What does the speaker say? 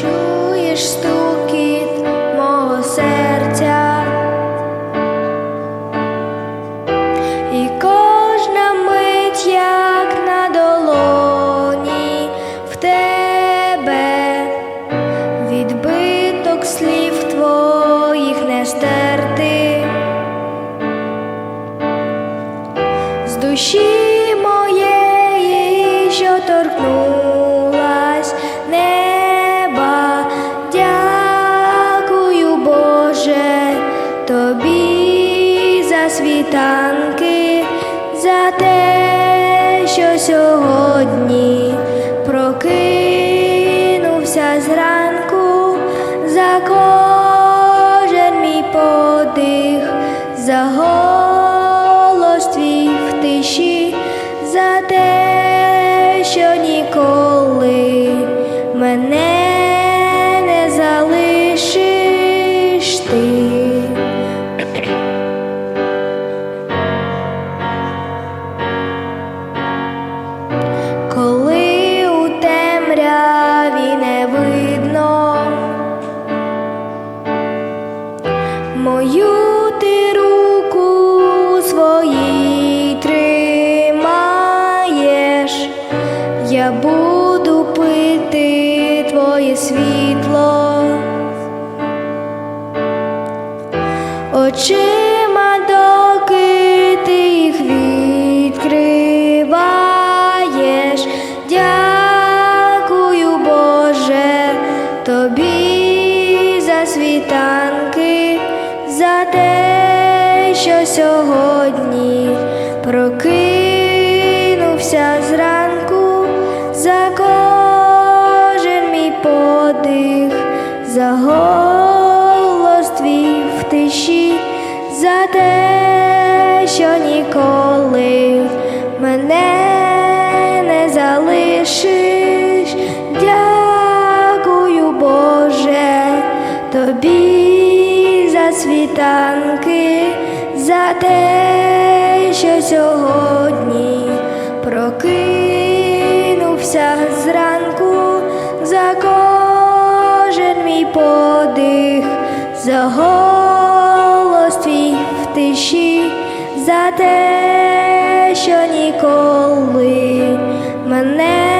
чуєш стукіт мого серця, і кожна мить, як на долоні в тебе, відбиток слів твоїх не стерти, з душі моєї, що торкнув. світанки за те, що сьогодні прокинувся зранку, за кожен мій подих, за голос твій в тиші, за те, що ніколи мене. Буду пити твоє світло. Очима, доки ти їх відкриваєш, дякую, Боже, тобі за світанки, за те, що сьогодні прокинувся зранку, подих, за голос твій в тиші, за те, що ніколи мене не залишиш. Дякую, Боже, тобі за світанки, за те, що сьогодні подих, за голос твій в тиші, за те, що ніколи мене.